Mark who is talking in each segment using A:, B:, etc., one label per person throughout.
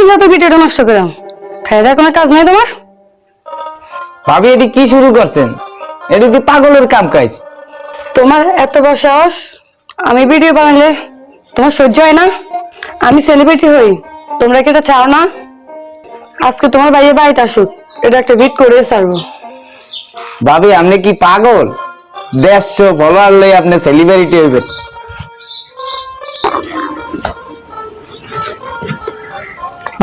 A: দিলে তো ভিডিওটা নষ্ট করলাম খাই দেওয়ার কোনো কাজ নাই তোমার?
B: ভাবি এটি কি শুরু করছেন? এটি তো পাগলের কাম কাজ।
A: তোমার এত বড় সাহস? আমি ভিডিও বানালে তোমার সহ্য হয় না? আমি সেলিব্রিটি হই তোমরা কি এটা চাও না? আজকে তোমার ভাইয়ের বাড়িতে আসুক এটা একটা ভিড করে ছাড়বো।
B: ভাবি আপনি কি পাগল? দেড়শো ফলোয়ার লই আপনি সেলিব্রিটি হইবেন।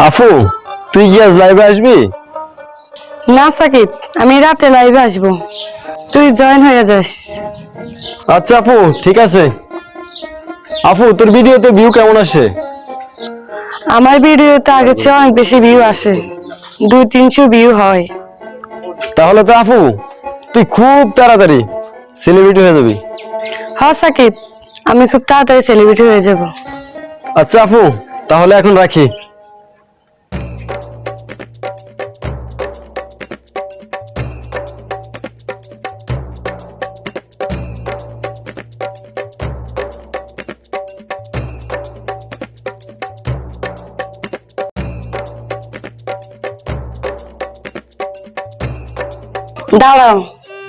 C: আফু তুই কি আজ লাইভে আসবি?
A: না সাকিব আমি রাতে লাইভে আসব। তুই জয়েন হয়ে যাস।
C: আচ্ছা আপু ঠিক আছে। আপু তোর ভিডিওতে ভিউ কেমন আসে?
A: আমার ভিডিওতে আগে চেয়ে অনেক বেশি ভিউ আসে। দুই তিনশো ভিউ হয়।
C: তাহলে তো আপু তুই খুব তাড়াতাড়ি সেলিব্রিটি হয়ে যাবি।
A: হ্যাঁ সাকিব আমি খুব তাড়াতাড়ি সেলিব্রিটি হয়ে যাব।
C: আচ্ছা আপু তাহলে এখন রাখি।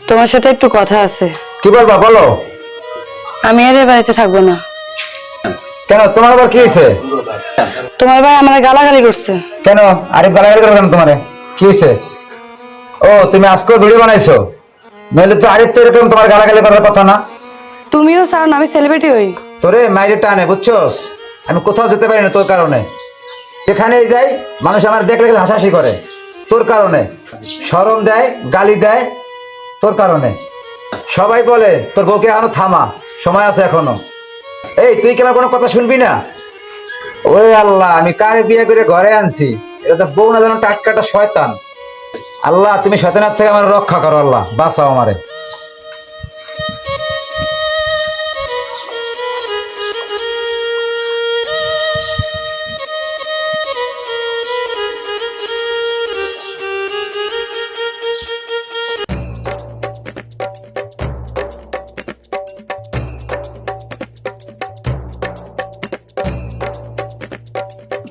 A: তোমার সাথে একটু কথা আছে।
D: কি বলবা বলো।
A: আমি আর এ বাড়িতে থাকব না।
D: কেন তোমার আবার কি হয়েছে?
A: তোমার ভাই আমার গালাগালি করছে।
D: কেন? আরিফ গালাগালি করবে কেন তোমারে? কি হয়েছে? ও তুমি আজকে ভিডিও বানাইছো। নইলে তো আরিফ তো এরকম তোমার গালাগালি করার কথা না।
A: তুমিও চাও না আমি সেলিব্রিটি হই।
D: তোরে মাইরে টানে বুঝছস? আমি কোথাও যেতে পারি না তোর কারণে। যেখানেই যাই মানুষ আমার দেখলে হাসাহাসি করে। তোর কারণে। শরম দেয় গালি দেয় তোর কারণে। সবাই বলে, তোর বউকে এখনও থামা, সময় আছে এখনও। এই, তুই কি আমার কোনো কথা শুনবি না? ওরে আল্লাহ, আমি কারে বিয়ে করে ঘরে আনছি? এটা তো বউ না যেন টাটকাটা শয়তান। আল্লাহ, তুমি শয়তানের থেকে আমার রক্ষা করো, আল্লাহ, বাঁচাও আমারে।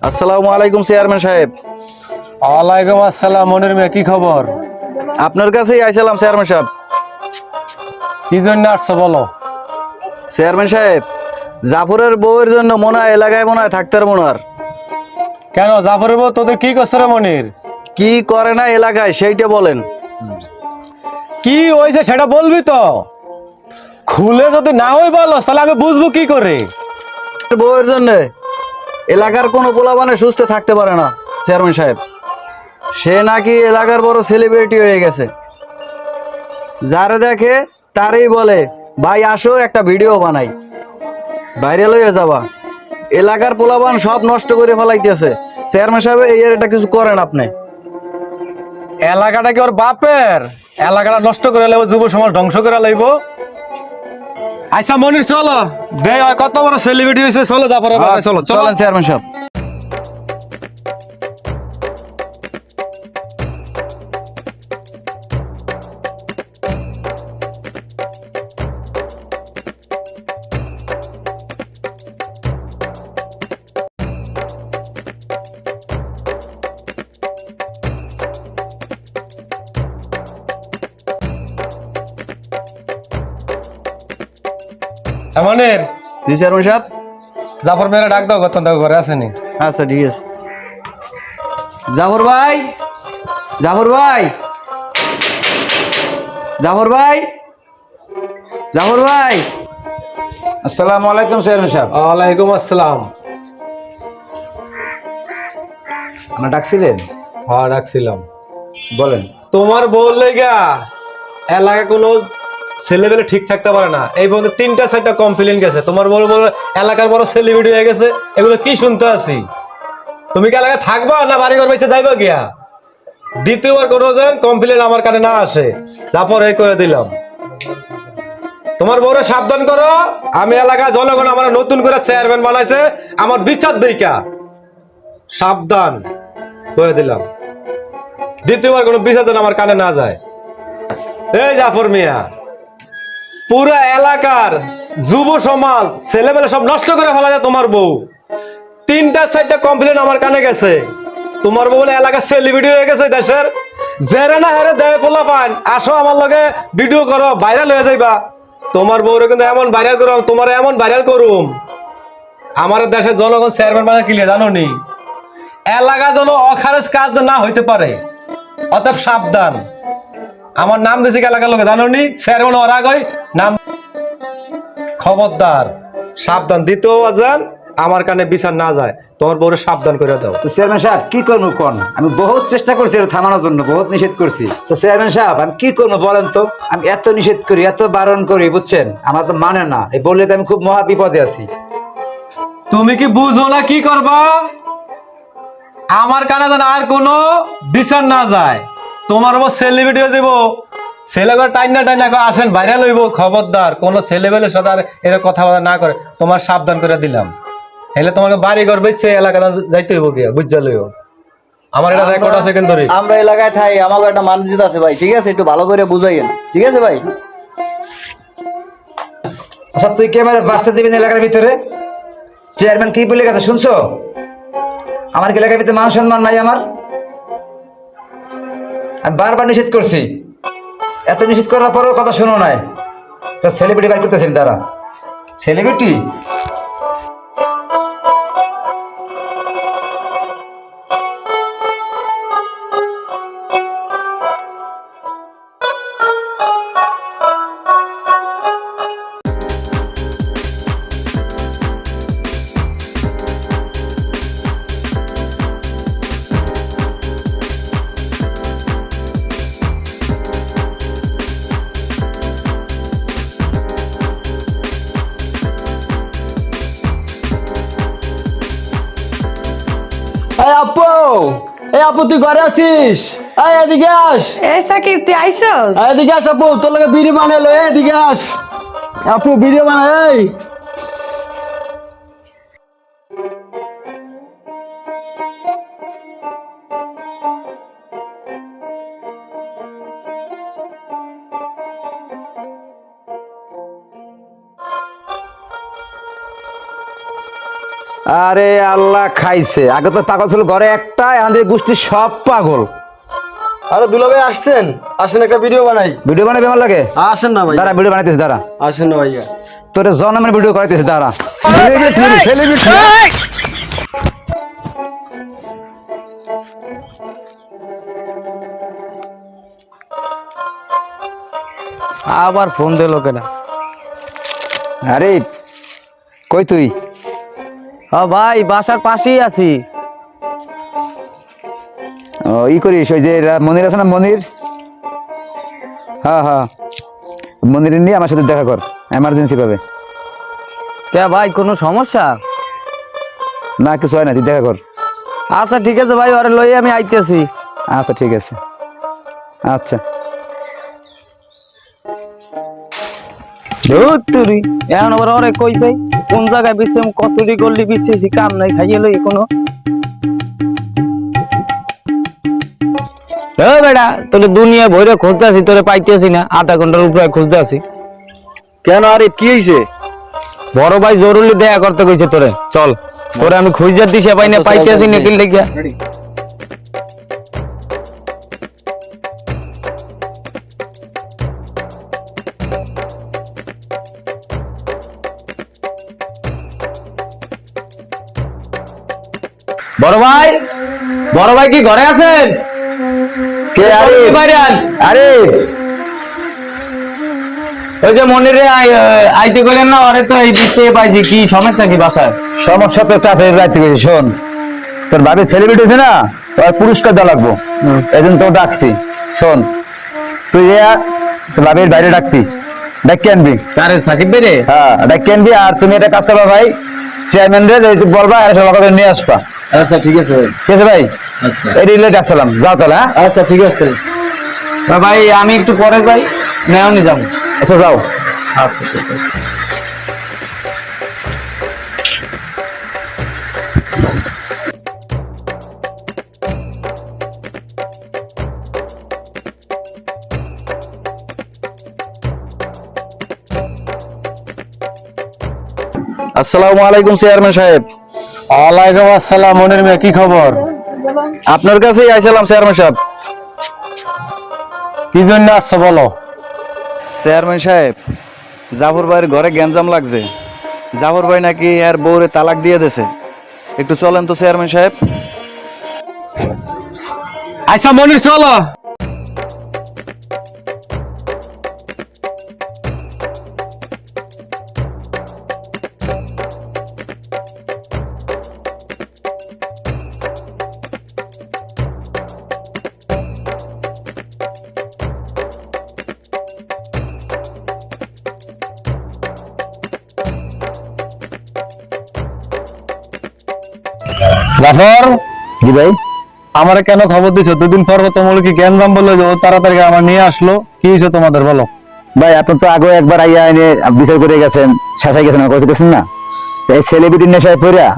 B: আসসালামু আলাইকুম চেয়ারম্যান সাহেব।
C: ওয়ালাইকুম আসসালাম মনির মিয়া কি খবর?
B: আপনার কাছেই আইসালাম চেয়ারম্যান সাহেব।
C: কি জন্য আসছো বলো?
B: চেয়ারম্যান সাহেব জাফরের বউয়ের জন্য মনে হয় এলাকায় মনে হয় থাকতে পারব না আর।
C: কেন জাফরের বউ তোদের কি করছে রে মনির?
B: কি করে না এলাকায় সেইটা বলেন।
C: কি হয়েছে সেটা বলবি তো? খুলে যদি না হই বলো তাহলে আমি বুঝব কি করে।
B: বউয়ের জন্য? এলাকার কোনো পোলাবানে সুস্থ থাকতে পারে না, চেয়ারম্যান সাহেব। সে নাকি এলাকার বড় সেলিব্রিটি হয়ে গেছে। যারে দেখে তারই বলে, ভাই, আসো, একটা ভিডিও বানাই। ভাইরাল হয়ে যাবা। এলাকার পোলাবান সব নষ্ট করে ফেলাইতেছে। চেয়ারম্যান সাহেব, এই এটা কিছু করেন আপনি।
C: এলাকাটা কি ওর বাপের? এলাকাটা নষ্ট করে লাইব, যুব সমাজ ধ্বংস করে লাইব। আচ্ছা মনির চলো। দে কত বড় সেলিব্রিটি হয়েছে চলো তারপরে চলো।
B: চলেন চেয়ারম্যান সাহেব।
C: হ্যাঁ, মনির
B: জি চেয়ারম্যান সাহেব।
C: জাফর মেয়েরা ডাক দাও কত ঘরে আসেনি
B: আচ্ছা ঠিক আছে। জাফর ভাই? জাফর ভাই? জাফর ভাই? জাফর ভাই?
D: আসসালামু আলাইকুম চেয়ারম্যান সাহেব।
C: ওয়ালাইকুম আসসালাম।
D: আপনার ডাকছিলেন?
C: হ্যাঁ ডাকছিলাম।
D: বলেন।
C: তোমার বউ লেগা এলাকায় কোনো ছেলেবেলে ঠিক থাকতে পারে না। এই পর্যন্ত তিনটা চারটা কমপ্লেন গেছে। তোমার বড় বড় এলাকার বড় সেলিব্রিটি হয়ে গেছে, এগুলো কি শুনতে আছি? তুমি কি এলাকায় থাকবা না বাড়ি ঘর বেঁচে যাইবা গিয়া? দ্বিতীয়বার কোনো যেন কমপ্লেন আমার কানে না আসে। তারপর এই করে দিলাম। তোমার বড় সাবধান করো। আমি এলাকায় জনগণ আমার নতুন করে চেয়ারম্যান বানাইছে। আমার বিচার দিকা সাবধান করে দিলাম। দ্বিতীয়বার কোনো বিচার যেন আমার কানে না যায়। এই জাফর মিয়া। পুরো এলাকার যুব সমাজ ছেলেমেলে সব নষ্ট করে ফেলা যায় তোমার বউ। তিনটা, চারটা কমপ্লেন আমার কানে গেছে। তোমার বলে এলাকা সেলিব্রিটি হয়ে গেছে দেশের। জেরে না হেরে দেয় পোলা পান। আসো আমার লগে ভিডিও করো ভাইরাল হয়ে যাইবা। তোমার বউরে কিন্তু এমন ভাইরাল করুম, তোমার এমন ভাইরাল করুম। আমার দেশের জনগণ চেয়ারম্যান মানে কিলিয়ে জানো নি এলাকা যেন অখারেজ কাজ না হইতে পারে। অতএব সাবধান। আমার নাম দিয়েছি এলাকার লোকে জানো নি চেয়ারম্যান ওর আগে নাম খবরদার। সাবধান। দ্বিতীয় আজান আমার কানে বিচার না যায়। তোমার বউরে সাবধান করে দাও।
D: চেয়ারম্যান সাহেব কি করব কোন? আমি বহুত চেষ্টা করছি এটা থামানোর জন্য বহুত নিষেধ করছি। চেয়ারম্যান সাহেব আমি কি করব বলেন তো? আমি এত নিষেধ করি এত বারণ করি বুঝছেন? আমার তো মানে না। এই বললে তো আমি খুব মহা বিপদে আছি।
C: তুমি কি বুঝো না কি করবা? আমার কানে যেন আর কোনো বিচার না যায়। তোমার উপর সেলিব্রিটি দেব। ছেলে করে টাইনা টাইনা করে আসেন ভাইরাল হইব খবরদার। কোন ছেলেবেলের সাথে আর এরা কথা বলা না করে। তোমার সাবধান করে দিলাম। হেলে তোমাকে বাড়ি ঘর বেচছে এলাকা যাইতে হইব গিয়া বুঝা লইব আমার এটা রেকর্ড আছে কিন্তু
B: আমরা এলাকায় থাই আমাকে একটা মানজিত আছে ভাই ঠিক আছে? একটু ভালো করে বুঝাইয়েন ঠিক আছে ভাই?
D: আচ্ছা তুই ক্যামেরা বাঁচতে দিবি না এলাকার ভিতরে? চেয়ারম্যান কি বলে গেছে শুনছো? আমার কি এলাকার ভিতরে মান সম্মান নাই আমার? আমি বারবার নিষেধ করছি। এত নিষেধ করার পরেও কথা শোনো নাই। তো সেলিব্রিটি বার করতেছেন তারা? সেলিব্রিটি
B: আপু এই আপু তুই ঘরে আছিস? এই এদিকে আস।
A: এই সাকিব তুই আইসস?
B: এই এদিকে আস আপু তোর লগে ভিডিও বানালো এদিকে আস। আপু বিড়ি বানা
D: আরে আল্লাহ খাইছে। আগে তো পাগল ছিল ঘরে একটা এখন থেকে গোষ্ঠী সব পাগল।
B: আরে দুলা ভাই আসছেন? আসেন একটা ভিডিও বানাই।
D: ভিডিও বানাবে আমার লাগে?
B: আসেন না ভাই।
D: দাঁড়া ভিডিও বানাইতেছি দাঁড়া।
B: আসেন না ভাইয়া।
D: তোর জন্মের ভিডিও করাইতেছি দাঁড়া। সেলিব্রিটি সেলিব্রিটি
E: আবার ফোন দিল কেনা?
D: আরে কই তুই?
E: ও ভাই বাসার পাশেই আছি।
D: ও ই করিস ওই যে মনির আছে না মনির? হ্যাঁ হ্যাঁ। মনির নিয়ে আমার সাথে দেখা কর এমার্জেন্সি পাবে।
E: কে ভাই কোনো সমস্যা?
D: না কিছু হয় না তুই দেখা কর।
E: আচ্ছা ঠিক আছে ভাই ওরে লই আমি আইতেছি।
D: আচ্ছা ঠিক আছে। আচ্ছা।
E: ধুর তুরি এখন আবার ওরে কই পাই কোন জায়গায় বিছে কতটি করলি বিছিয়েছি কাম নাই খাইয়ে লই কোনো। ও বেটা তোরে দুনিয়া ভরে খুঁজতে আছি তোরে পাইতেছি না আধা ঘণ্টার উপরে খুঁজতে আছি
B: কেন আরে কি হইছে?
E: বড় ভাই জরুরি দেয়া করতে কইছে তোরে চল। তোরে আমি খুঁজে দিছে পাই না পাইতেছি না কিল দেখিয়া বড় ভাই? বড় ভাই কি ঘরে আছেন?
D: কে আরে।
E: বাইরে আন
D: আরে।
E: ওই যে মনিরে আইতে গেলেন না ওরে তো এই দিচ্ছে পাইছি কি সমস্যা কি বাসায়?
D: সমস্যা তো একটা আছে রাত্রি গেছি শোন। তোর ভাবি সেলিব্রিটি আছে না? ওর পুরস্কার দেওয়া লাগবো। এই জন্য তোর ডাকছি। শোন তুই তোর ভাবির বাইরে ডাকবি ডাকি আনবি।
E: কারে সাকিব বেরে
D: হ্যাঁ ডাকি আনবি আর তুমি এটা কাজ করবা ভাই চেয়ারম্যান রে বলবা আর সবার নিয়ে আসবা।
B: আচ্ছা ঠিক আছে ভাই।
D: ঠিক আছে ভাই।
E: আচ্ছা।
D: এই রিলে ডাকছিলাম যাও তাহলে হ্যাঁ?
B: আচ্ছা ঠিক আছে।
E: ভাই আমি একটু পরে যাই নেওনি যাব।
D: আচ্ছা যাও।
E: আচ্ছা ঠিক আছে।
B: আসসালামু আলাইকুম চেয়ারম্যান সাহেব।
C: ওয়ালাইকুম আসসালাম মনির মেয়ে কি খবর?
B: আপনার কাছেই আইছিলাম চেয়ারম্যান সাহেব।
C: কি জন্য আসছো বলো?
B: চেয়ারম্যান সাহেব জাফর ভাইয়ের ঘরে গ্যাঞ্জাম লাগছে। জাফর ভাই নাকি আর বউরে তালাক দিয়ে দিছে। একটু চলেন তো চেয়ারম্যান সাহেব।
C: আচ্ছা মনির চলো। জাফর
D: জি ভাই।
C: আমারে কেন খবর দিছো? দুদিন পর তোমার কি জ্ঞান দাম বলল যে ও তাড়াতাড়ি আমার নিয়ে আসলো। কি হয়েছে তোমাদের বলো?
D: ভাই আপনি তো আগে একবার আইয়া এনে বিচার করে গেছেন শাসাই গেছেন আমার কাছে গেছেন না? এই সেলিব্রিটির নেশায় পড়িয়া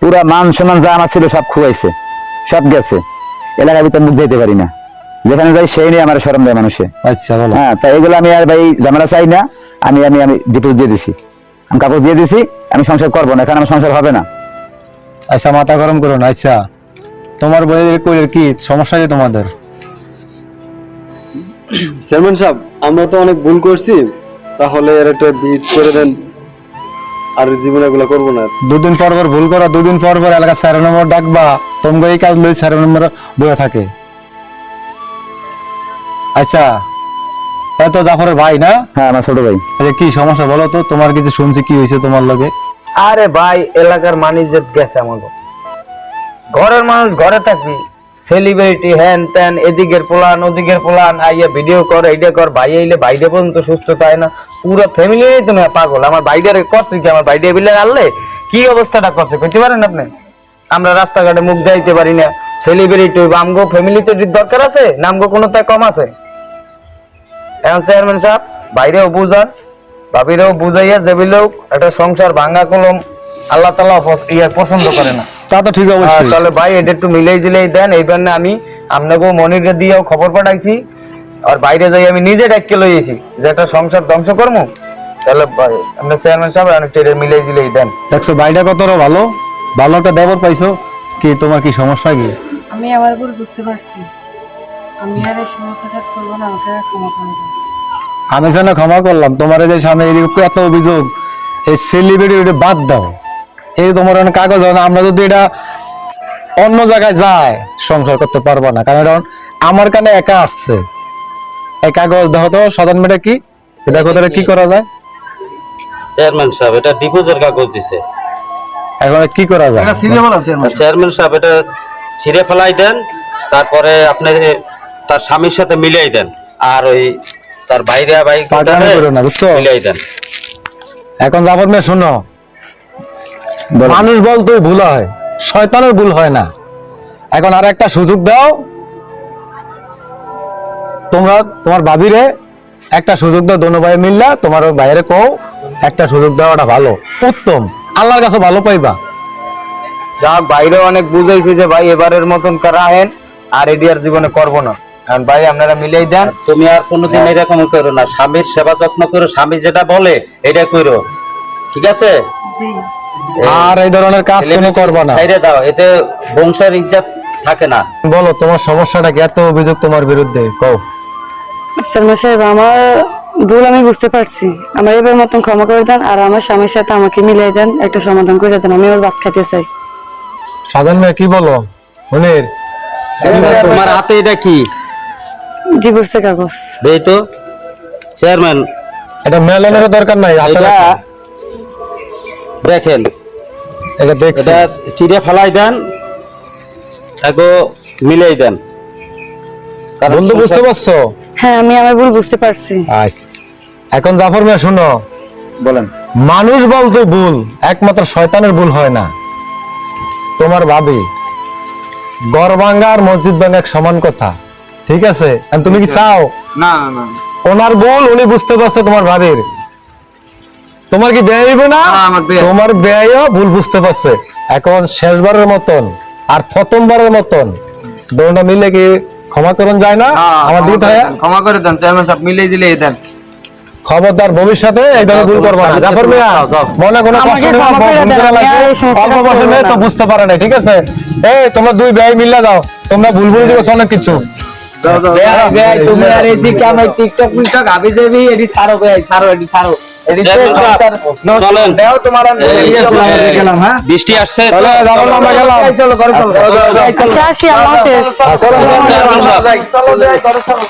D: পুরা মান সম্মান যা আমার ছিল সব খুয়াইছে সব গেছে। এলাকার ভিতর মুখ দিতে পারি না। যেখানে যাই সেই নিয়ে আমার সরম দেয় মানুষে।
C: আচ্ছা বলো।
D: হ্যাঁ তাই এগুলো আমি আর ভাই ঝামেলা চাই না। আমি আমি আমি ডিপোজিট দিয়ে দিছি। আমি কাগজ দিয়ে দিছি আমি সংসার করব না এখানে আমার সংসার হবে না।
C: আচ্ছা মাথা গরম করো না আচ্ছা। তোমার বইয়ের কইলের কি সমস্যা কি তোমাদের?
F: চেয়ারম্যান সাহেব আমরা তো অনেক ভুল করছি। তাহলে এর একটা বিট করে দেন। আর জীবনে এগুলো করব না।
C: দুদিন পর পর ভুল করা দুদিন পর পর এলাকা স্যার নম্বর ডাকবা। তোমরা এই কাজ লই স্যার নম্বর বয়ে থাকে। আচ্ছা তাই তো জাফরের ভাই না?
D: হ্যাঁ আমার ছোট ভাই।
C: আচ্ছা কি সমস্যা বলো তো? তোমার কিছু শুনছি কি হয়েছে তোমার লগে?
E: আরে ভাই, এলাকার মানিজ্যত গেছে আমাকে ঘরের মানুষ ঘরে থাকবি। সেলিব্রিটি হ্যান ত্যান এদিকের পোলান, ওদিকের পোলান, আইয়া ভিডিও কর এইটা কর, ভাই আইলে বাইরে পর্যন্ত সুস্থ, তাই না? পুরো ফ্যামিলি তুমি পাগল। আমার বাইরে করছে কি? আমার বাইরে বিলে আনলে কি অবস্থাটা করছে কইতে পারেন আপনি? আমরা রাস্তাঘাটে মুখ দেখাইতে পারি না। সেলিব্রিটি আমগো ফ্যামিলিতে দরকার আছে, নামগো কোনো তাই কম আছে। এখন চেয়ারম্যান সাহেব, বাইরেও বুঝান। ভাবিরেও বুঝাইয়া জেবিলেও একটা সংসার ভাঙ্গা কলম আল্লাহ তালা ইয়ে পছন্দ করে না।
C: তা তো ঠিক অবশ্যই।
E: তাহলে ভাই এটা একটু মিলাই জিলাই দেন এই জন্য আমি আপনাকেও মনিরকে দিয়েও খবর পাঠাইছি। আর বাইরে যাই আমি নিজে ডাক্কে লইয়েছি যে একটা সংসার ধ্বংস করব তাহলে ভাই আপনার চেয়ারম্যান সাহেব অনেকটা এটা মিলাই জিলাই দেন।
C: দেখছ ভাইটা কতটা ভালো ভালো একটা দেবর পাইছো কি তোমার কি সমস্যা কি?
A: আমি আমার ভুল বুঝতে পারছি। আমি আর এই সমস্ত কাজ করব না আমাকে ক্ষমা করে
C: আমি যেন ক্ষমা করলাম তোমার এই যে সামনে এত অভিযোগ এই সেলিব্রিটি এটা বাদ দাও। এই তোমার অনেক কাগজ হয় না আমরা যদি এটা অন্য জায়গায় যায় সংসার করতে পারব না। কারণ আমার কানে একা আসছে। এই কাগজ দেখো তো সাধারণ মেয়েটা কি? এটা কোথায় কি করা যায়?
G: চেয়ারম্যান সাহেব এটা ডিপোজের কাগজ দিছে।
C: এখন কি করা যায়?
G: চেয়ারম্যান সাহেব। এটা ছিঁড়ে ফেলাই দেন তারপরে আপনি তার স্বামীর সাথে মিলিয়ে দেন। আর ওই তার ভাই
C: পাগলামি করো না, বুঝছ?
G: মিলিয়ে দেন
C: এখন যাবত মেয়ে শোনো। মানুষ বলতেই ভুল হয় শয়তানের ভুল হয় না। এখন আর একটা সুযোগ দাও। তোমরা তোমার ভাবিরে একটা সুযোগ দাও দোনো ভাই মিললা তোমার বাইরে কও একটা সুযোগ দেওয়াটা ভালো। উত্তম। আল্লাহর কাছে ভালো পাইবা।
E: যা বাইরে অনেক বুঝাইছে যে ভাই এবারের মতন করা হেন আর এডি আর জীবনে করব না। কারণ ভাই আপনারা মিলাই দেন।
G: তুমি আর কোনোদিন এরকম করো না। স্বামীর সেবা যত্ন করো স্বামী যেটা বলে এটা করো। ঠিক আছে?
C: আর এই ধরনের কাজ কোনো করবা না।
G: ছেড়ে দাও এতে বংশের ইজ্জত থাকে না।
C: বলো তোমার সমস্যাটা কি? এত অভিযোগ তোমার বিরুদ্ধে কও।
A: সাহেব আমার ভুল আমি বুঝতে পারছি। আমার এবার মতন ক্ষমা করে দেন আর আমার স্বামীর সাথে আমাকে মিলিয়ে দেন একটা সমাধান করে দেন। আমি ওর ভাত খেতে চাই।
C: সাধারণ কি বলো? মনির।
G: তোমার হাতে এটা কি?
A: ডিভোর্সের কাগজ।
G: দেই তো। চেয়ারম্যান
C: এটা মেলানোর দরকার নাই
G: এটা দেখেন
C: এটা দেখছি।
G: এটা চিড়ে ফেলাই দেন তাকে মিলাই দেন।
C: বন্ধু বুঝতে পারছ?
A: হ্যাঁ আমি আমার ভুল বুঝতে পারছি।
C: আচ্ছা। এখন জাফর মিয়া শুনো।
D: বলেন।
C: মানুষ বলতে ভুল একমাত্র শয়তানের ভুল হয় না। তোমার ভাবি গড় ভাঙ্গা আর মসজিদ ভাঙ্গা এক সমান কথা। ঠিক আছে? তুমি কি চাও?
E: না
C: ওনার গোল উনি বুঝতে পারছে তোমার ভাবির। তোমার কি ব্যয় হইবে না? তোমার ব্যয় ভুল বুঝতে পারছে। এখন শেষবারের মতন আর প্রথমবারের মতন দোনটা মিলে কি ক্ষমা করুন যায় না? আমার দিতে হয়
E: ক্ষমা করে দেন চেয়ারম্যান সব মিলে দিলে দেন।
C: খবরদার ভবিষ্যতে এই ধরনের ভুল করবা না। জাফর মিয়া মনে কোনো কষ্ট অল্প বয়সে মেয়ে তো বুঝতে পারে না ঠিক আছে? এই তোমরা দুই ভাই মিলে দাও তোমরা ভুল ভুল দিবে অনেক কিছু।
E: তুমি আর এই যে কেমন টিকটক মিকটক আবি দেবি এটি ছাড়ো ভাই ছাড়ো এটি ছাড়ো।
G: বৃষ্টি আসছে
E: চলো চলো।